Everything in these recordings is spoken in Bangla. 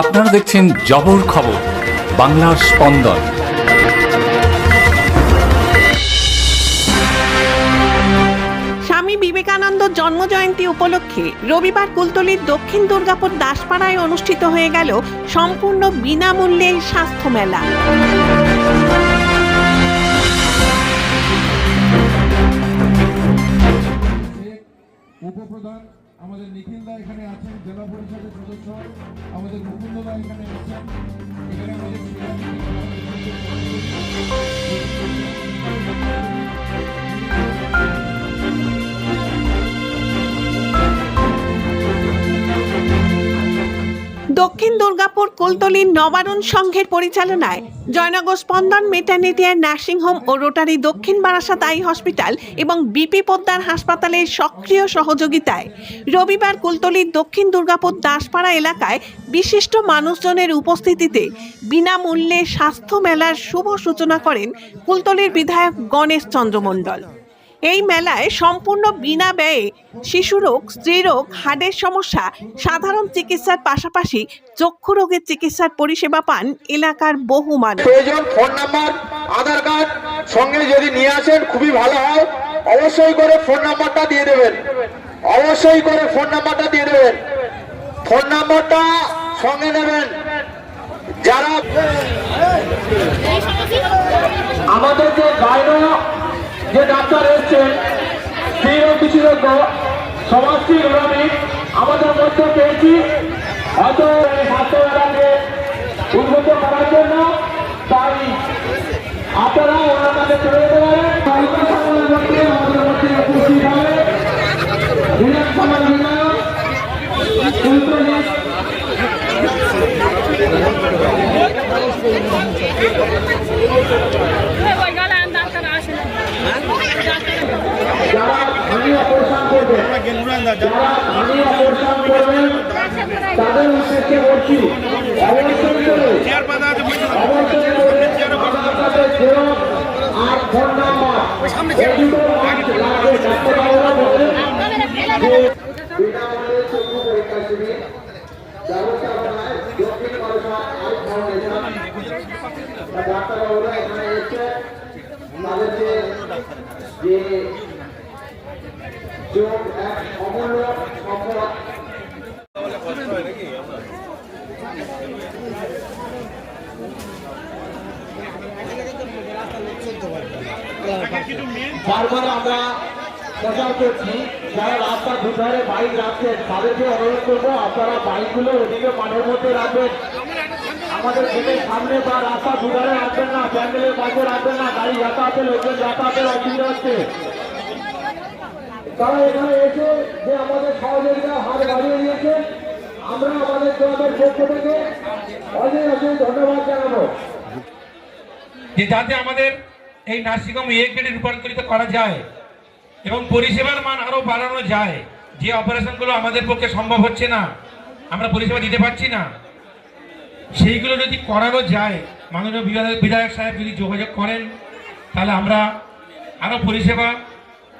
আপনারা দেখছেন জবর খবর বাংলার স্পন্দন। স্বামী বিবেকানন্দ জন্মজয়ন্তী উপলক্ষে রবিবার কুলতলির দক্ষিণ দুর্গাপুর দাসপাড়ায় অনুষ্ঠিত হয়ে গেল সম্পূর্ণ বিনামূল্যে স্বাস্থ্য মেলা। উপপ্রধান আমাদের নিখিল দা এখানে আছেন, জেলা পরিষদের সদস্য। আমাদের মুকুন্দ দা এখানে আছেন এখানে আমাদের দক্ষিণ দুর্গাপুর কুলতলির নবারুণ সংঘের পরিচালনায় Jaynagar Spandan maternity and nursing home O Rotary Dakshin Barasat eye hospital এবং বিপি পোদ্দার হাসপাতালের সক্রিয় সহযোগিতায় রবিবার কুলতলির দক্ষিণ দুর্গাপুর দাসপাড়া এলাকায় বিশিষ্ট মানুষজনের উপস্থিতিতে বিনামূল্যে স্বাস্থ্য মেলার শুভ সূচনা করেন কুলতলির বিধায়ক গণেশ চন্দ্র মণ্ডল এই মেলায় সম্পূর্ণ বিনা ব্যয়ে শিশুরোগ, স্ত্রীরোগ হার্টের সমস্যা, সাধারণ চিকিৎসার পাশাপাশি চক্ষু রোগের চিকিৎসার পরিষেবা পান এলাকার বহু মানুষ। প্রয়োজন, ফোন নাম্বার, আধার কার্ড সঙ্গে যদি নিয়ে আসেন, খুবই ভালো হয়। অবশ্যই করে ফোন নাম্বারটা দিয়ে দেবেন। অবশ্যই করে ফোন নাম্বারটা দিয়ে দেবেন। ফোন নাম্বারটা সঙ্গে নেবেন। যারা আমাদের যে যে ডাক্তার এসছেন স্ত্রীর বিশেষজ্ঞ সমাজটি রোগী আমাদের মধ্যে পেয়েছি। হয়তো স্বাস্থ্য মেলাকে উন্নত করার জন্য। তাই আপনারা ওনার কাছে চলে যেতে পারেন কুলতলির যারা ধানি অপারেশন করবেন যারা ধানি অপারেশন করবেন তাদের উদ্দেশ্যে বলছি অবশ্যই করে। আর ফোন নাম্বার এই দুটো লাগবে ডাক্তারবাবুরা যে পরীক্ষা শিবির ব্যবস্থাপনায় দক্ষিণ বারাসাত আই ফাউন্ডেশন ডাক্তারবাবুরা এখানে এসে তাদেরকে যে যোগ এক বারবার আমরা প্রচার করছি, যারা রাস্তার দুধারে বাইক রাখছেন তাদেরকে অনুরোধ করব, আপনারা বাইকগুলো ওদিকে মাঠের মধ্যে রাখবেন। আমাদের গেটের সামনে বা রাস্তা দুধারে রাখবেন না প্যান্ডেলের পাশে রাখবেন না, গাড়ি যাতায়াতের লোকজন যাতায়াতের অসুবিধা হচ্ছে। তারা এখানে এসে যে আমাদের সহযোগিতা হাত বাড়িয়ে দিয়েছে, আমরা আমাদের ক্লাবের পক্ষ থেকে অনেক অনেক ধন্যবাদ জানাব। যে যাতে আমাদের এই নার্সিংহোম এ গ্রেডে রূপান্তরিত করা যায় এবং পরিষেবার মান আরও বাড়ানো যায়, যে অপারেশনগুলো আমাদের পক্ষে সম্ভব হচ্ছে না, আমরা পরিষেবা দিতে পারছি না, সেইগুলো যদি করানো যায়, মাননীয় বিধায়ক সাহেব যদি যোগাযোগ করেন, তাহলে আমরা আরও পরিষেবা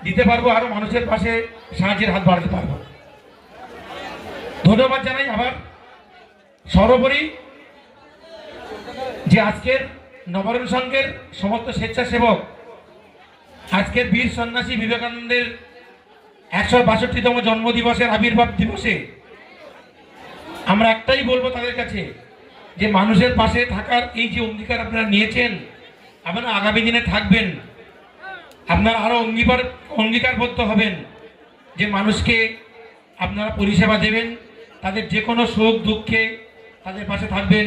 দিতে পারব আরও মানুষের পাশে সাহায্যের হাত বাড়াতে পারব। ধন্যবাদ জানাই আবার। সর্বোপরি যে আজকের নবরণ সংঘের সমস্ত স্বেচ্ছাসেবক, আজকের বীর সন্ন্যাসী বিবেকানন্দের একশো বাষট্টিতম জন্মদিবসের আবির্ভাব দিবসে আমরা একটাই বলব তাদের কাছে যে মানুষের পাশে থাকার এই যে অঙ্গীকার আপনারা নিয়েছেন, আপনারা আগামী দিনে থাকবেন। আপনারা আরও অঙ্গীকার, অঙ্গীকারবদ্ধ হবেন যে মানুষকে আপনারা পরিষেবা দেবেন, তাদের যে কোনো সুখ দুঃখে তাদের পাশে থাকবেন।